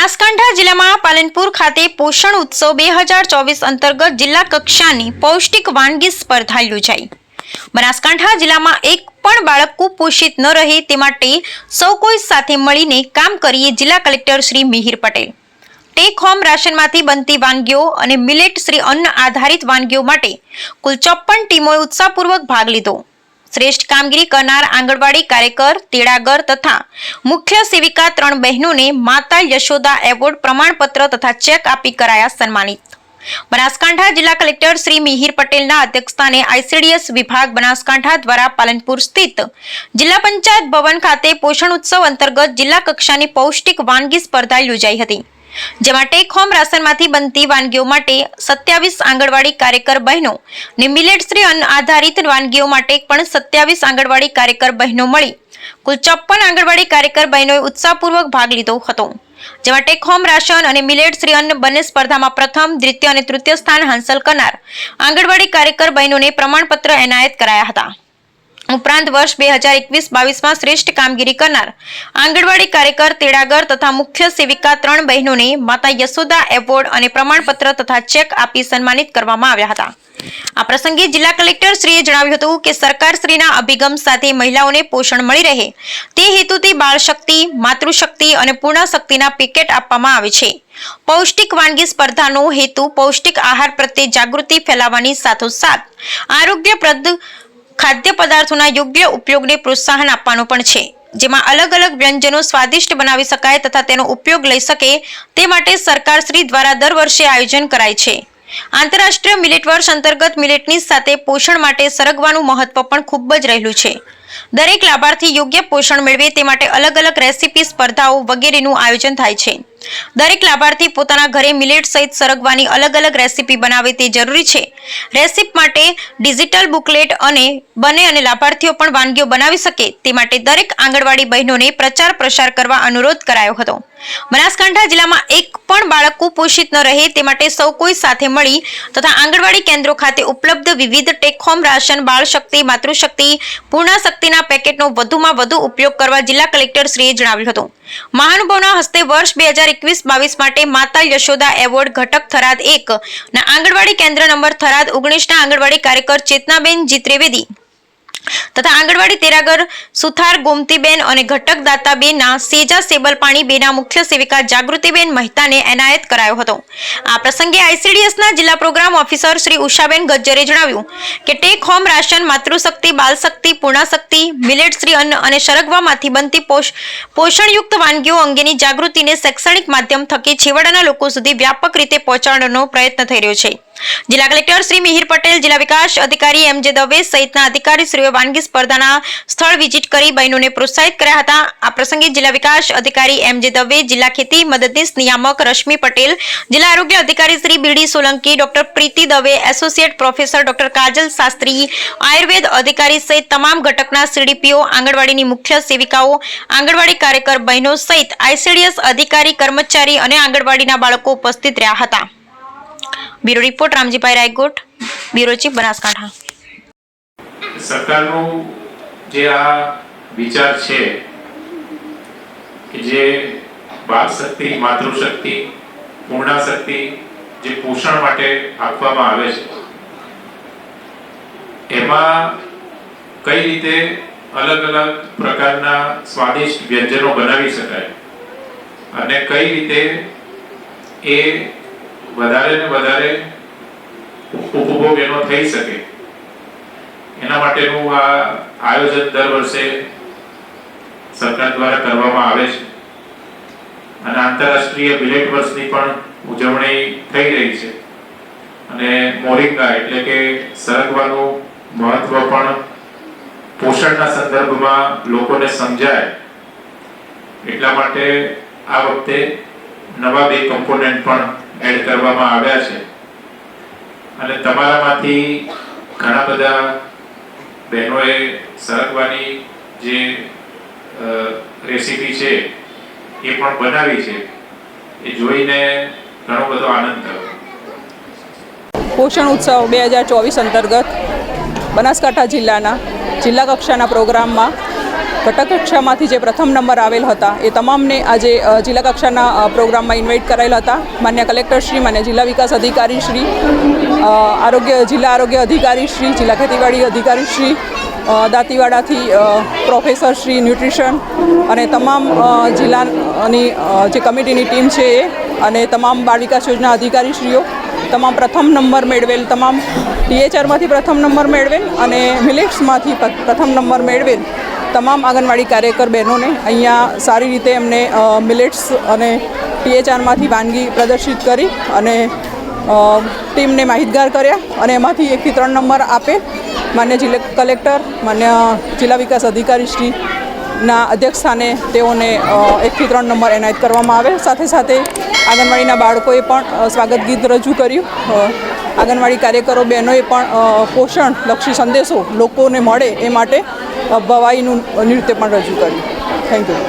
બનાસકાંઠા જિલ્લામાં પાલનપુર ખાતે પોષણ ઉત્સવ બે હજાર ચોવીસ અંતર્ગત જિલ્લા કક્ષાની પૌષ્ટિક વાનગી સ્પર્ધા યોજાઈ. બનાસકાંઠા જિલ્લામાં એક પણ બાળક કુપોષિત ન રહે તે માટે સૌ કોઈ સાથે મળીને કામ કરીએ જિલ્લા collector Shri Mihir Patel. Take home રાશનમાંથી બનતી વાનગીઓ અને મિલેટ શ્રી અન્ન આધારિત વાનગીઓ માટે કુલ ચોપ્પન ટીમોએ ઉત્સાહપૂર્વક ભાગ લીધો. શ્રેષ્ઠ કામગીરી કરનાર આંગણવાડી કાર્યકર, તેડાગર તથા મુખ્ય સેવિકા ત્રણ બહેનોને માતા યશોદા એવોર્ડ પ્રમાણપત્ર તથા ચેક આપી કરાયા સન્માનિત. બનાસકાંઠા જિલ્લા કલેક્ટર શ્રી મિહિર પટેલના અધ્યક્ષસ્થાને આઈસીડીએસ વિભાગ બનાસકાંઠા દ્વારા પાલનપુર સ્થિત જિલ્લા પંચાયત ભવન ખાતે પોષણ ઉત્સવ અંતર્ગત જિલ્લા કક્ષાની પૌષ્ટિક વાનગી સ્પર્ધા યોજાઈ હતી. જેમાં ટેક હોમ રાશનમાંથી બનતી વાનગીઓ માટે સત્યાવીસ આંગણવાડી કાર્યકર બહેનો ને મિલેટશ્રી અન્ન આધારિત વાનગીઓ માટે પણ સત્યાવીસ આંગણવાડી કાર્યકર બહેનો મળી. કુલ ચોપ્પન આંગણવાડી કાર્યકર બહેનોએ ઉત્સાહપૂર્વક ભાગ લીધો હતો. જેમાં ટેક હોમ રાશન અને મિલેટ શ્રી અન્ન બંને સ્પર્ધામાં પ્રથમ, દ્વિતીય અને તૃતીય સ્થાન હાંસલ કરનાર આંગણવાડી કાર્યકર બહેનોને પ્રમાણપત્ર એનાયત કરાયા હતા. ઉપરાંત વર્ષ બે હજાર એકવીસ બાવીસમાં શ્રેષ્ઠ કામગીરી કરનાર આંગણવાડી કાર્યકર તેડાગર તથા મુખ્ય સેવિકા ત્રણ બહેનોને માતા યશોદા એવોર્ડ અને પ્રમાણપત્ર તથા ચેક આપી સન્માનિત કરવામાં આવ્યા હતા. આ પ્રસંગે જિલ્લા કલેક્ટર શ્રીએ જણાવ્યું હતું કે સરકાર શ્રીના અભિગમ સાથે મહિલાઓને પોષણ મળી રહે તે હેતુથી બાળ શક્તિ માતૃશક્તિ અને પૂર્ણ શક્તિના પેકેટ આપવામાં આવે છે. પૌષ્ટિક વાનગી સ્પર્ધાનો હેતુ પૌષ્ટિક આહાર પ્રત્યે જાગૃતિ ફેલાવવાની સાથોસાથ આરોગ્યપ્રદ ખાદ્ય પદાર્થોના યોગ્ય ઉપયોગને પ્રોત્સાહન આપવાનો પણ છે. જેમાં અલગ અલગ વ્યંજનો સ્વાદિષ્ટ બનાવી શકાય તથા તેનો ઉપયોગ લઈ શકે તે માટે સરકાર શ્રી દ્વારા દર વર્ષે આયોજન કરાય છે. આંતરરાષ્ટ્રીય મિલેટ વર્ષ અંતર્ગત મિલેટની સાથે પોષણ માટે સરગવાનું મહત્વ પણ ખૂબ જ રહેલું છે. દરેક લાભાર્થી યોગ્ય પોષણ મેળવે તે માટે અલગ અલગ રેસીપી, સ્પર્ધાઓ વગેરેનું આયોજન થાય છે. દરેક લાભાર્થી પોતાના ઘરે મિલેટ સહિત સરગવાની અલગ અલગ રેસીપી બનાવે તે જરૂરી છે. રેસીપ માટે ડિજિટલ બુકલેટ અને બને અને લાભાર્થીઓ પણ વાનગીઓ બનાવી શકે તે માટે દરેક આંગણવાડી બહેનોને પ્રચાર પ્રસાર કરવા અનુરોધ કરાયો હતો. બનાસકાંઠા જિલ્લામાં એક પણ બાળક કુપોષિત ન રહે તે માટે સૌ કોઈ સાથે મળી તથા આંગણવાડી કેન્દ્રો ખાતે ઉપલબ્ધ વિવિધ ટેક હોમ રાશન, બાળ શક્તિ, માતૃશક્તિ, પૂર્ણ શક્તિના પેકેટનો વધુમાં વધુ ઉપયોગ કરવા જિલ્લા કલેક્ટર શ્રીએ જણાવ્યું હતું. મહાનુભાવના હસ્તે વર્ષ બે હજાર એકવીસ બાવીસ માટે માતા યશોદા એવોર્ડ ઘટક થરાદ એક ના આંગણવાડી કેન્દ્ર નંબર થરાદ ઓગણીસના આંગણવાડી કાર્યકર ચેતનાબેન જી ત્રિવેદી તથા આંગણવાડી તેરાગર સુથાર ગોમતીબેન અને ઘટક દાતાબેનના સેજા સેબલપાણી બેના મુખ્ય સેવિકા જાગૃતિબેન મહેતાને એનાયત કરાયો હતો. આ પ્રસંગે આઈસીડીએસના જિલ્લા પ્રોગ્રામ ઓફિસર શ્રી ઉષાબેન ગજ્જરે જણાવ્યું કે take home ration, Matrushakti, Balshakti, Purnashakti, millet Shri Anna અને સરગવામાંથી બનતી પોષ- પોષણયુક્ત વાનગીઓ અંગેની જાગૃતિને શૈક્ષણિક માધ્યમ થકી છેવાડાના લોકો સુધી વ્યાપક રીતે પહોંચાડવાનો પ્રયત્ન થઈ રહ્યો છે. જિલ્લા કલેક્ટર શ્રી મિહિર પટેલ, જિલ્લા વિકાસ અધિકારી એમ જે દવે સહિતના અધિકારીશ્રીઓએ વાનગી સ્પર્ધાના સ્થળ વિઝિટ કરી બહેનોને પ્રોત્સાહિત કર્યા હતા. આ પ્રસંગે જિલ્લા વિકાસ અધિકારી એમ જે દવે, જિલ્લા ખેતી મદદનીશ નિયામક રશ્મિ પટેલ, જિલ્લા આરોગ્ય અધિકારી Shri B D Solanki, doctor Priti Dave, associate professor doctor Kajal Shastri, Ayurveda અધિકારી સહિત તમામ ઘટકના સીડીપીઓ, આંગણવાડીની મુખ્ય સેવિકાઓ, આંગણવાડી કાર્યકર બહેનો સહિત આઈસીડીએસ અધિકારી, કર્મચારી અને આંગણવાડીના બાળકો ઉપસ્થિત રહ્યા હતા. Bureau report, Ramjibhai Raygot, bureau chief, Banaskantha. સરકારનું જે આ વિચાર છે કે જે બાળ શક્તિ માતૃશક્તિ, પૂર્ણાશક્તિ જે પોષણ માટે આપવામાં આવે છે, એમાં કઈ રીતે અલગ અલગ પ્રકારના સ્વાદિષ્ટ વ્યંજનો બનાવી શકાય અને કઈ રીતે એ વધારે ને વધારે ઉપભોગ એનો થઈ શકે. એના માટેનું આ આયોજન દર વર્ષે સરકાર દ્વારા કરવામાં આવે છે. અને આંતરરાષ્ટ્રીય બિલેટ વર્ષની પણ ઉજવણી થઈ રહી છે. અને મોરિંગા એટલે કે સરગવાનું મહત્વ પણ પોષણના સંદર્ભમાં લોકોને સમજાય. એટલા માટે આ વખતે નવા બે કમ્પોનન્ટ પણ એડ કરવામાં આવ્યા છે. અને તમારામાંથી ઘણા બધા બહેનોએ સરગવાની જે રેસીપી છે, એ પણ બનાવી છે. એ જોઈને ઘણો બધો આનંદ થયો. પોષણ ઉત્સવ બે હજાર ચોવીસ અંતર્ગત બનાસકાંઠા જિલ્લાના જિલ્લા કક્ષાના પ્રોગ્રામમાં ઘટક કક્ષામાંથી જે પ્રથમ નંબર આવેલ હતા, એ તમામને આજે જિલ્લા કક્ષાના પ્રોગ્રામમાં ઇન્વાઇટ કરાયેલા હતા. માન્ય કલેક્ટર શ્રી, માન્ય જિલ્લા વિકાસ અધિકારી શ્રી આરોગ્ય, જિલ્લા આરોગ્ય અધિકારી શ્રી, જિલ્લા ખેતીવાડી અધિકારી શ્રી દાંતીવાડાથી પ્રોફેસર શ્રી, ન્યુટ્રિશન અને તમામ જિલ્લાની જે કમિટીની ટીમ છે એ અને તમામ બાળ વિકાસ યોજના અધિકારીશ્રીઓ તમામ પ્રથમ નંબર મેળવેલ, તમામ ટીએચઆરમાંથી પ્રથમ નંબર મેળવેલ અને મિલેટ્સમાંથી પ્રથમ નંબર મેળવેલ તમામ આંગણવાડી કાર્યકર બહેનોને અહીંયા સારી રીતે એમને મિલેટ્સ અને ટીએચઆરમાંથી વાનગી પ્રદર્શિત કરી અને ટીમને માહિતગાર કર્યા અને એમાંથી એકથી ત્રણ નંબર આપે માન્ય જિલ્લા કલેક્ટર, માન્ય જિલ્લા વિકાસ અધિકારી શ્રી ના તેઓને એકથી ત્રણ નંબર એનાયત કરવામાં આવે. સાથે સાથે આંગણવાડીના બાળકોએ પણ સ્વાગત ગીત રજૂ કર્યું. આંગણવાડી કાર્યકરો બહેનોએ પણ પોષણલક્ષી સંદેશો લોકોને મળે એ માટે ભવાઈનું નૃત્ય પણ રજૂ કર્યું. Thank you